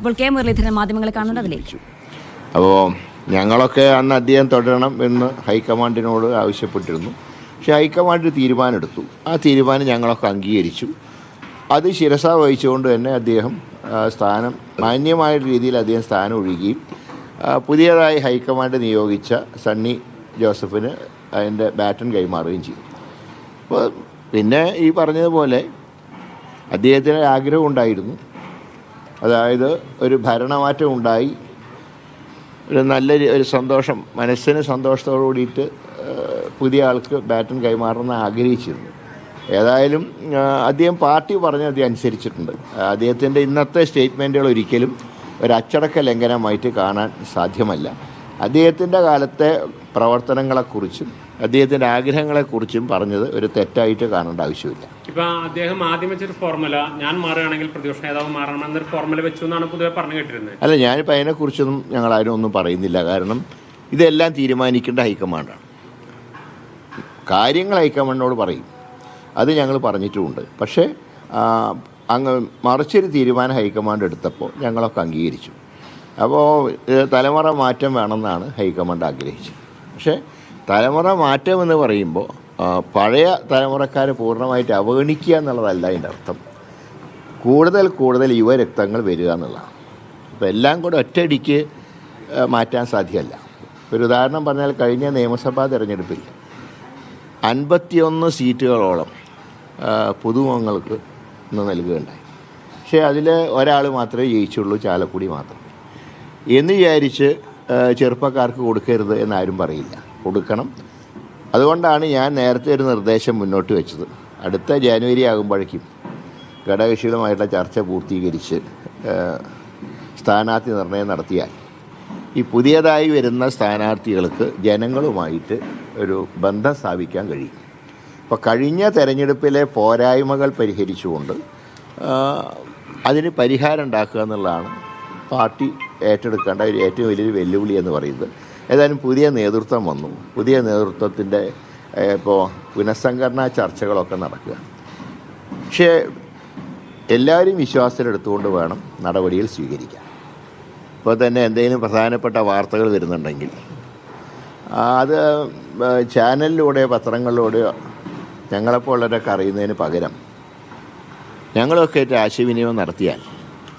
ഇപ്പോൾ കെ മുരളീധരൻ മാധ്യമങ്ങളെ കാണുന്നത് അപ്പോൾ ഞങ്ങളൊക്കെ അന്ന് അദ്ദേഹം തുടരണം എന്ന് ഹൈക്കമാൻഡിനോട് ആവശ്യപ്പെട്ടിരുന്നു. പക്ഷേ ഹൈക്കമാൻഡ് തീരുമാനമെടുത്തു. ആ തീരുമാനം ഞങ്ങളൊക്കെ അംഗീകരിച്ചു. അത് ശിരസ വഹിച്ചുകൊണ്ട് തന്നെ അദ്ദേഹം സ്ഥാനം മാന്യമായ രീതിയിൽ അദ്ദേഹം സ്ഥാനം ഒഴിയുകയും ആ, പുതിയതായി ഹൈക്കമാൻഡ് നിയോഗിച്ച സണ്ണി ജോസഫിന് അതിന്റെ ബാറ്റൺ കൈമാറുകയും ചെയ്തു. അപ്പോൾ പിന്നെ ഈ പറഞ്ഞതുപോലെ അദ്ദേഹത്തിന് ആഗ്രഹം ഉണ്ടായിരുന്നു. അതായത് ഒരു ഭരണമാറ്റം ഉണ്ടായി. ഒരു നല്ല ഒരു സന്തോഷം മനസ്സിന് സന്തോഷത്തോടു കൂടിയിട്ട് പുതിയ ആൾക്ക് ബാറ്റൺ കൈമാറണമെന്ന് ആഗ്രഹിച്ചിരുന്നു. ഏതായാലും അദ്ദേഹം പാർട്ടി പറഞ്ഞ് അദ്ദേഹം അനുസരിച്ചിട്ടുണ്ട്. അദ്ദേഹത്തിന്റെ ഇന്നത്തെ സ്റ്റേറ്റ്മെന്റുകൾ ഒരിക്കലും ഒരു അച്ചടക്ക ലംഘനമായിട്ട് കാണാൻ സാധ്യമല്ല. അദ്ദേഹത്തിന്റെ കാലത്തെ പ്രവർത്തനങ്ങളെക്കുറിച്ചും അദ്ദേഹത്തിന്റെ ആഗ്രഹങ്ങളെക്കുറിച്ചും പറഞ്ഞത് ഒരു തെറ്റായിട്ട് കാണേണ്ട ആവശ്യമില്ല. ഇപ്പൊ അദ്ദേഹം ആദ്യം വെച്ചൊരു ഫോർമുല ഞാൻ മാറുകയാണെങ്കിൽ പ്രതിപക്ഷ നേതാവ് മാറണം എന്നൊരു ഫോർമുല വെച്ചു എന്നാണ് പൊതുവെ പറഞ്ഞു കേട്ടിരുന്നത്. അല്ല ഞാനിപ്പോൾ അതിനെക്കുറിച്ചൊന്നും ഞങ്ങൾ ആരും ഒന്നും പറയുന്നില്ല. കാരണം ഇതെല്ലാം തീരുമാനിക്കേണ്ട ഹൈക്കമാൻഡാണ്. കാര്യങ്ങൾ ഹൈക്കമാൻഡിനോട് പറയും. അത് ഞങ്ങൾ പറഞ്ഞിട്ടുമുണ്ട്. പക്ഷേ അങ്ങ് മറിച്ചൊരു തീരുമാനം ഹൈക്കമാൻഡ് എടുത്തപ്പോൾ ഞങ്ങളൊക്കെ അംഗീകരിച്ചു. അപ്പോൾ തലമുറ മാറ്റം വേണമെന്നാണ് ഹൈക്കമാൻഡ് ആഗ്രഹിച്ചത്. പക്ഷേ തലമുറ മാറ്റം എന്ന് പറയുമ്പോൾ പഴയ തലമുറക്കാരെ പൂർണമായിട്ട് അവഗണിക്കുക എന്നുള്ളതല്ല അതിന്റെ അർത്ഥം. കൂടുതൽ കൂടുതൽ യുവരക്തങ്ങൾ വരിക എന്നുള്ളതാണ്. അപ്പോൾ എല്ലാം കൂടെ ഒറ്റയടിക്ക് മാറ്റാൻ സാധ്യമല്ല. ഒരു ഉദാഹരണം പറഞ്ഞാൽ കഴിഞ്ഞ നിയമസഭാ തിരഞ്ഞെടുപ്പിൽ അൻപത്തിയൊന്ന് സീറ്റുകളോളം പുതുമുഖങ്ങൾക്ക് ഇന്ന് നൽകുകയുണ്ടായി. പക്ഷേ അതിൽ ഒരാൾ മാത്രമേ ജയിച്ചുള്ളൂ ചാലക്കുടി മാത്രം. എന്ന് വിചാരിച്ച് ചെറുപ്പക്കാർക്ക് കൊടുക്കരുത് എന്നാരും പറയില്ല. കൊടുക്കണം. അതുകൊണ്ടാണ് ഞാൻ നേരത്തെ ഒരു നിർദ്ദേശം മുന്നോട്ട് വെച്ചത്. അടുത്ത ജാനുവരി ആകുമ്പോഴേക്കും ഘടകകക്ഷികളുമായിട്ടുള്ള ചർച്ച പൂർത്തീകരിച്ച് സ്ഥാനാർത്ഥി നിർണയം നടത്തിയാൽ ഈ പുതിയതായി വരുന്ന സ്ഥാനാർത്ഥികൾക്ക് ജനങ്ങളുമായിട്ട് ഒരു ബന്ധം സ്ഥാപിക്കാൻ കഴിയും. അപ്പോൾ കഴിഞ്ഞ തെരഞ്ഞെടുപ്പിലെ പോരായ്മകൾ പരിഹരിച്ചുകൊണ്ട് അതിന് പരിഹാരം ഉണ്ടാക്കുക എന്നുള്ളതാണ് പാർട്ടി ഏറ്റെടുക്കേണ്ട ഒരു ഏറ്റവും വലിയൊരു വെല്ലുവിളി എന്ന് പറയുന്നത്. ഏതായാലും പുതിയ നേതൃത്വം വന്നു. പുതിയ നേതൃത്വത്തിന്റെ ഇപ്പോൾ പുനഃസംഘടനാ ചർച്ചകളൊക്കെ നടക്കുക. പക്ഷേ എല്ലാവരും വിശ്വാസത്തിലെടുത്തുകൊണ്ട് വേണം നടപടികൾ സ്വീകരിക്കാൻ. ഇപ്പോൾ തന്നെ എന്തെങ്കിലും പ്രധാനപ്പെട്ട വാർത്തകൾ വരുന്നുണ്ടെങ്കിൽ അത് ചാനലിലൂടെ പത്രങ്ങളിലൂടെയോ ഞങ്ങളെപ്പോലുള്ളവരൊക്കെ അറിയുന്നതിന് പകരം ഞങ്ങളൊക്കെ ആയിട്ട് ആശയവിനിമയം നടത്തിയാൽ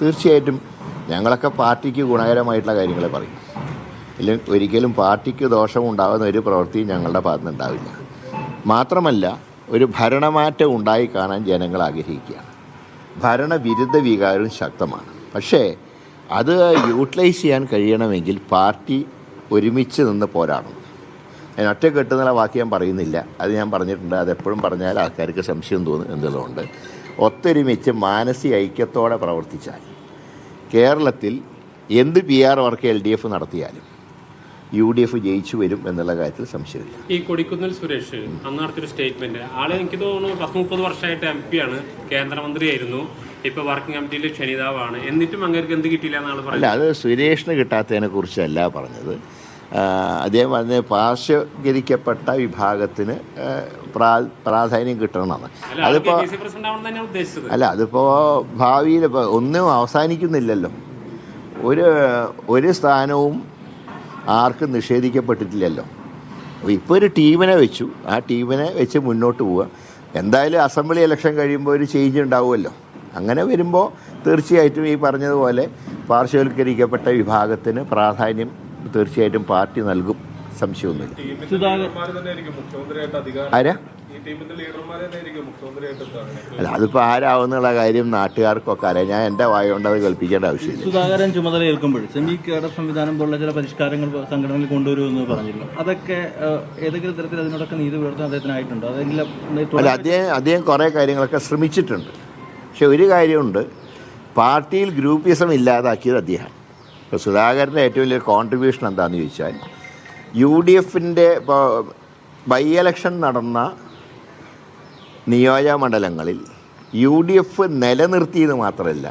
തീർച്ചയായിട്ടും ഞങ്ങളൊക്കെ പാർട്ടിക്ക് ഗുണകരമായിട്ടുള്ള കാര്യങ്ങളെ പറയും. ഇല്ല ഒരിക്കലും പാർട്ടിക്ക് ദോഷമുണ്ടാകുന്ന ഒരു പ്രവൃത്തിയും ഞങ്ങളുടെ ഭാഗത്ത് ഉണ്ടാവില്ല. മാത്രമല്ല ഒരു ഭരണമാറ്റം ഉണ്ടായി കാണാൻ ജനങ്ങൾ ആഗ്രഹിക്കുകയാണ്. ഭരണവിരുദ്ധ വികാരവും ശക്തമാണ്. പക്ഷേ അത് യൂട്ടിലൈസ് ചെയ്യാൻ കഴിയണമെങ്കിൽ പാർട്ടി ഒരുമിച്ച് നിന്ന് പോരാടണം. ഞാൻ ഒറ്റ കെട്ടുന്നുള്ള വാക്ക് ഞാൻ പറയുന്നില്ല. അത് ഞാൻ പറഞ്ഞിട്ടുണ്ട്. അതെപ്പോഴും പറഞ്ഞാൽ ആൾക്കാർക്ക് സംശയം തോന്നും എന്നുള്ളതുകൊണ്ട്. ഒത്തൊരുമിച്ച് മാനസിക ഐക്യത്തോടെ പ്രവർത്തിച്ചാൽ. കേരളത്തിൽ എന്ത് P R work L D F നടത്തിയാലും യു ഡി എഫ് ജയിച്ചു വരും എന്നുള്ള കാര്യത്തിൽ സംശയമില്ല. ഈ കൊടിക്കുന്നിൽ സുരേഷ് അന്ന് നടത്തിയൊരു സ്റ്റേറ്റ്മെന്റ് ആളെ എനിക്ക് തോന്നുന്നു പത്ത് മുപ്പത് വർഷമായിട്ട് എം പി ആണ്. കേന്ദ്രമന്ത്രിയായിരുന്നു. ഇപ്പൊ വർക്കിംഗ് കമ്മിറ്റിയിലെ ക്ഷണിതാവാണ്. എന്നിട്ടും അങ്ങനെ എന്ത് കിട്ടിയില്ല എന്നാണ് അല്ല പറയുന്നത്? അത് സുരേഷിന് കിട്ടാത്തതിനെ കുറിച്ചല്ല പറഞ്ഞത്. അദ്ദേഹം പറഞ്ഞ പാർശ്വകരിക്കപ്പെട്ട വിഭാഗത്തിന് പ്രാ- പ്രാധാന്യം കിട്ടണമെന്നാണ്. അതിപ്പോൾ അല്ല അതിപ്പോൾ ഭാവിയിൽ ഇപ്പോൾ ഒന്നും അവസാനിക്കുന്നില്ലല്ലോ. ഒരു ഒരു സ്ഥാനവും ആർക്കും നിഷേധിക്കപ്പെട്ടിട്ടില്ലല്ലോ. അപ്പോൾ ഇപ്പോൾ ഒരു ടീമിനെ വെച്ചു. ആ ടീമിനെ വെച്ച് മുന്നോട്ട് പോവുക. എന്തായാലും അസംബ്ലി ഇലക്ഷൻ കഴിയുമ്പോൾ ഒരു ചേഞ്ച് ഉണ്ടാവുമല്ലോ. അങ്ങനെ വരുമ്പോൾ തീർച്ചയായിട്ടും ഈ പറഞ്ഞതുപോലെ പാർശ്വവൽക്കരിക്കപ്പെട്ട വിഭാഗത്തിന് പ്രാധാന്യം തീർച്ചയായിട്ടും പാർട്ടി നൽകും. സംശയമൊന്നുമില്ല. ആരാ. അല്ല അതിപ്പോൾ ആരാവുന്നുള്ള കാര്യം നാട്ടുകാർക്കൊക്കെ അറിയാം. ഞാൻ എന്റെ വായ കൊണ്ട് അത് കൽപ്പിക്കേണ്ട ആവശ്യമില്ല. സുധാകരൻ ചുമതല ഏൽക്കുമ്പോൾ സെമി കേഡർ സംവിധാനം പോലുള്ള ചില പരിഷ്കാരങ്ങൾ സംഘടനയിൽ കൊണ്ടുവരുമെന്ന് പറഞ്ഞിരുന്നു. അതൊക്കെ ഏതെങ്കിലും തരത്തിൽ അതിനോടൊക്കെ നീതി പുലർത്താൻ അദ്ദേഹത്തിനായിട്ടുണ്ടോ? അതെങ്കിലും അല്ല അദ്ദേഹം അദ്ദേഹം കുറേ കാര്യങ്ങളൊക്കെ ശ്രമിച്ചിട്ടുണ്ട്. പക്ഷെ ഒരു കാര്യമുണ്ട്. പാർട്ടിയിൽ ഗ്രൂപ്പിസം ഇല്ലാതാക്കിയത് അദ്ദേഹം. ഇപ്പോൾ സുധാകരന്റെ ഏറ്റവും വലിയ കോൺട്രിബ്യൂഷൻ എന്താണെന്ന് ചോദിച്ചാൽ യു ഡി എഫിന്റെ ബൈ എലക്ഷൻ നടന്ന നിയോജകമണ്ഡലങ്ങളിൽ യു ഡി എഫ് നിലനിർത്തിയത് മാത്രമല്ല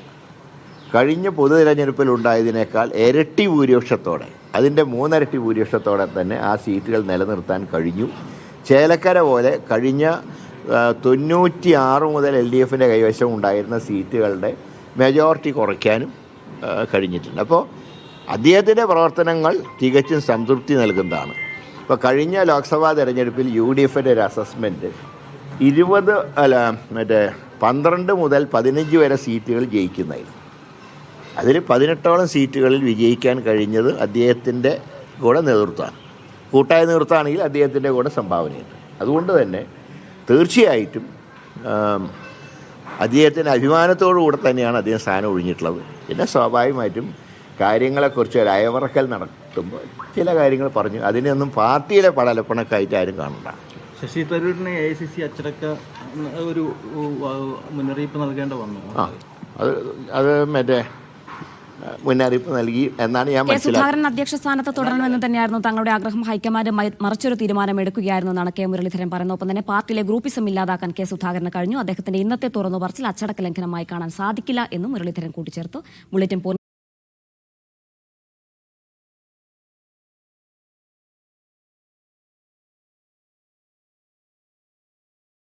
കഴിഞ്ഞ പൊതു തിരഞ്ഞെടുപ്പിൽ ഉണ്ടായതിനേക്കാൾ ഇരട്ടി ഭൂരിപക്ഷത്തോടെ അതിന്റെ മൂന്നിരട്ടി ഭൂരിപക്ഷത്തോടെ തന്നെ ആ സീറ്റുകൾ നിലനിർത്താൻ കഴിഞ്ഞു. ചേലക്കര പോലെ കഴിഞ്ഞ തൊണ്ണൂറ്റി ആറ് മുതൽ എൽ ഡി എഫിന്റെ കൈവശം ഉണ്ടായിരുന്ന സീറ്റുകളുടെ മെജോറിറ്റി കുറയ്ക്കാനും കഴിഞ്ഞിട്ടുണ്ട്. അപ്പോൾ അദ്ദേഹത്തിന്റെ പ്രവർത്തനങ്ങൾ തികച്ചും സംതൃപ്തി നൽകുന്നതാണ്. ഇപ്പോൾ കഴിഞ്ഞ ലോക്സഭാ തെരഞ്ഞെടുപ്പിൽ യു ഡി എഫിന്റെ ഒരു അസസ്മെന്റ് ഇരുപത് അല്ല മറ്റേ പന്ത്രണ്ട് മുതൽ പതിനഞ്ച് വരെ സീറ്റുകൾ ജയിക്കുന്നതായിരുന്നു. അതിൽ പതിനെട്ടോളം സീറ്റുകളിൽ വിജയിക്കാൻ കഴിഞ്ഞത് അദ്ദേഹത്തിന്റെ കൂടെ നേതൃത്വമാണ്. കൂട്ടായ നേതൃത്വമാണെങ്കിൽ അദ്ദേഹത്തിന്റെ കൂടെ സംഭാവനയുണ്ട്. അതുകൊണ്ട് തന്നെ തീർച്ചയായിട്ടും അദ്ദേഹത്തിന്റെ അഭിമാനത്തോടുകൂടെ തന്നെയാണ് അദ്ദേഹം സ്ഥാനം ഒഴിഞ്ഞിട്ടുള്ളത്. പിന്നെ സ്വാഭാവികമായിട്ടും കാര്യങ്ങളെക്കുറിച്ച് ഒരു അയവറക്കൽ നടത്തുമ്പോൾ ചില കാര്യങ്ങൾ പറഞ്ഞു. അതിനൊന്നും പാർട്ടിയിലെ പടലപ്പണക്കായിട്ട് ആരും കാണണ്ട. ശശി തരൂരിനെ എ സി സി അച്ചടക്ക ഒരു മുന്നറിയിപ്പ് നൽകേണ്ട വന്നു. ആ അത് അത് മറ്റേ മുന്നറിയിപ്പ് നൽകി എന്നാണ് ഞാൻ സുധാകരൻ അധ്യക്ഷ സ്ഥാനത്ത് തുടരണമെന്ന് തന്നെയായിരുന്നു തങ്ങളുടെ ആഗ്രഹം. ഹൈക്കമാൻഡ് മറിച്ചൊരു തീരുമാനം എടുക്കുകയായിരുന്നു എന്നാണ് കെ മുരളീധരൻ പറയുന്നത്. ഒപ്പം തന്നെ പാർട്ടിയിലെ ഗ്രൂപ്പിസം ഇല്ലാതാക്കാൻ കെ സുധാകരന് കഴിഞ്ഞു. അദ്ദേഹത്തിന്റെ ഇന്നത്തെ തുറന്നു പറച്ചിൽ അച്ചടക്ക ലംഘനമായി കാണാൻ സാധിക്കില്ല എന്നും മുരളീധരൻ കൂട്ടിച്ചേർത്തു. ബുള്ളറ്റിൻ